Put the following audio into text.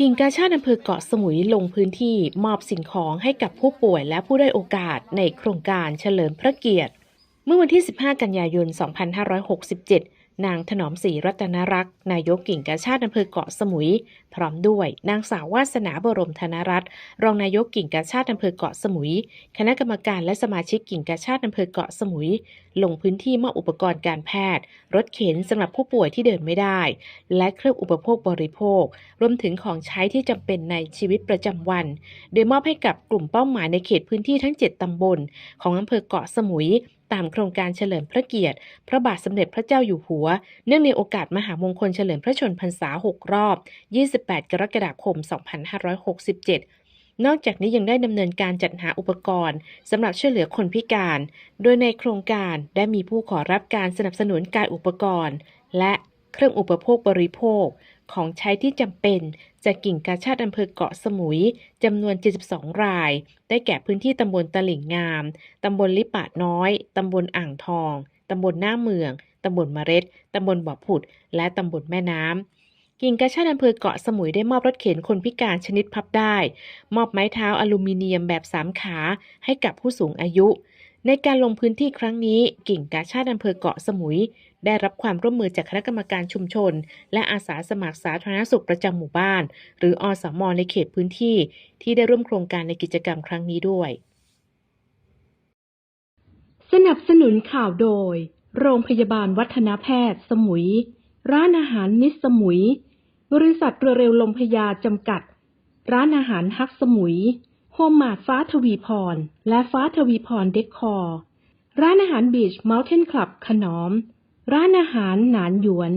กิ่งกาชาติอำเภอเกาะสมุยลงพื้นที่มอบสิ่งของให้กับผู้ป่วยและผู้ได้โอกาสในโครงการเฉลิมพระเกียรติ เมื่อวันที่ 15 กันยายน 2567 นางถนอมศรีรัตนรักษ์นายกกิ่งกาชาติอำเภอเกาะสมุย พร้อมด้วย นางสาววาสนาบรมธนรัตน์รองนายกกิ่งกาชาติอำเภอเกาะสมุย คณะกรรมการและสมาชิกกิ่งกาชาติอำเภอเกาะสมุย ลงพื้นที่มอบอุปกรณ์การแพทย์ รถเข็นสำหรับผู้ป่วยที่เดินไม่ได้ และเครื่องอุปโภคบริโภค รวมถึงของใช้ที่จำเป็นในชีวิตประจำวัน โดยมอบให้กับกลุ่มเป้าหมายในเขตพื้นที่ทั้ง 7ตำบล ของอำเภอเกาะสมุยตามโครงการเฉลิมพระเกียรติ พระบาทสมเด็จพระเจ้าอยู่หัว เนื่องในโอกาสมหามงคลเฉลิมพระชนพรรษา 6 รอบ 28 กรกฎาคม 2567นอกจากนี้ยังได้ดำเนินการจัดหาอุปกรณ์สำหรับช่วยเหลือคนพิการ โดยในโครงการได้มีผู้ขอรับการสนับสนุนการอุปกรณ์ และเครื่องอุปโภคบริโภค ของใช้ที่จำเป็น จากกิ่งกาชาติอำเภอเกาะสมุยจำนวน 72 ราย ได้แก่พื้นที่ตำบลตลิ่งงาม ตำบลลิปะน้อย ตำบลอ่างทอง ตำบลหน้าเมือง ตำบลมะเร็ด ตำบลบ่อผุด และตำบลแม่น้ำกิ่งกาชาติอำเภอเกาะสมุยได้มอบรถเข็นคนพิการชนิดพับได้ มอบไม้เท้าอลูมิเนียมแบบสามขาให้กับผู้สูงอายุ ในการลงพื้นที่ครั้งนี้ กิ่งกาชาติอำเภอเกาะสมุย ได้รับความร่วมมือจากคณะกรรมการชุมชน และอาสาสมัครสาธารณสุขประจำหมู่บ้าน หรืออสมในเขตพื้นที่ ที่ได้ร่วมโครงการในกิจกรรมครั้งนี้ด้วย สนับสนุนข่าวโดย โรงพยาบาลวัฒนแพทย์ สมุย ร้านอาหารนิสสมุย บริษัทเรือเร็วลมพยาจำกัด ร้านอาหารฮักสมุย โฮมมาดฟ้าทวีพร และฟ้าทวีพรเดคคอร์ ร้านอาหารบีชเมลเทนคลับขนอม ร้านอาหารหนานหยวน